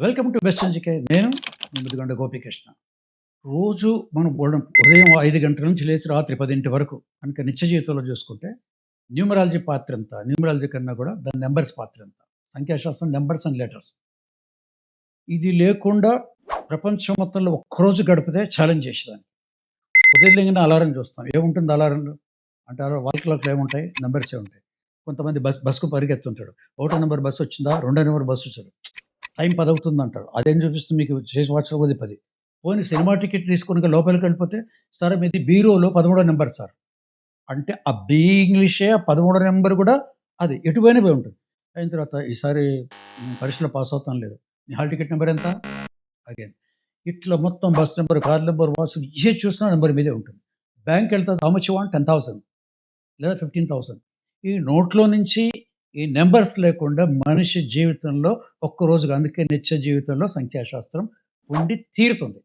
Welcome to best ఎంజికే నేను మీ గోపికృష్ణ. రోజు మనం ఉదయం ఐదు గంటల నుంచి లేచి రాత్రి పదింటి వరకు కనుక నిత్య జీవితంలో చూసుకుంటే న్యూమరాలజీ పాత్ర ఎంత? న్యూమరాలజీ కన్నా కూడా దాని నెంబర్స్ పాత్ర ఎంత? సంఖ్యాశాస్త్రం నెంబర్స్ అండ్ లెటర్స్. ఇది లేకుండా ప్రపంచం మొత్తంలో ఒక్కరోజు గడిపితే ఛాలెంజ్ చేసేదాన్ని. ఉదయం లేకుండా అలారం చూస్తాం. ఏముంటుంది అలారంలో అంటారు వాల్ క్లాక్లో ఏముంటాయి? నెంబర్సే ఉంటాయి కొంతమంది బస్ బస్కు పరిగెత్తుంటాడు. ఒకటో నెంబర్ బస్సు వచ్చిందా? రెండో నెంబర్ బస్సు వచ్చాడు. టైం పది అవుతుంది అంటాడు అదేం చూపిస్తుంది మీకు? చేసి వాట్సాప్ కొద్ది పది పోనీ సినిమా టికెట్ తీసుకుని లోపలికి వెళ్ళిపోతే సార్ మీది బీరోలో పదమూడో నెంబర్ సార్. అంటే ఆ బీ ఇంగ్లీషే ఆ పదమూడో నెంబర్ కూడా అది. ఎటుపోయినా పోయి ఉంటుంది. అయిన తర్వాత ఈసారి పరీక్షలో పాస్ అవుతాం లేదు. నీ హాల్ టికెట్ నెంబర్ ఎంత? అగైన్. ఇట్లా మొత్తం bus number car number watch ఏ చూసినా నెంబర్ మీదే ఉంటుంది. బ్యాంక్ వెళ్తే how much one ten thousand లేదా ఫిఫ్టీన్ థౌసండ్. ఈ నోట్లో నుంచి ఈ నెంబర్స్ లేకుండా మనిషి జీవితంలో ఒక్కరోజుగా అందుకే నిత్య జీవితంలో సంఖ్యాశాస్త్రం ఉండి తీరుతుంది.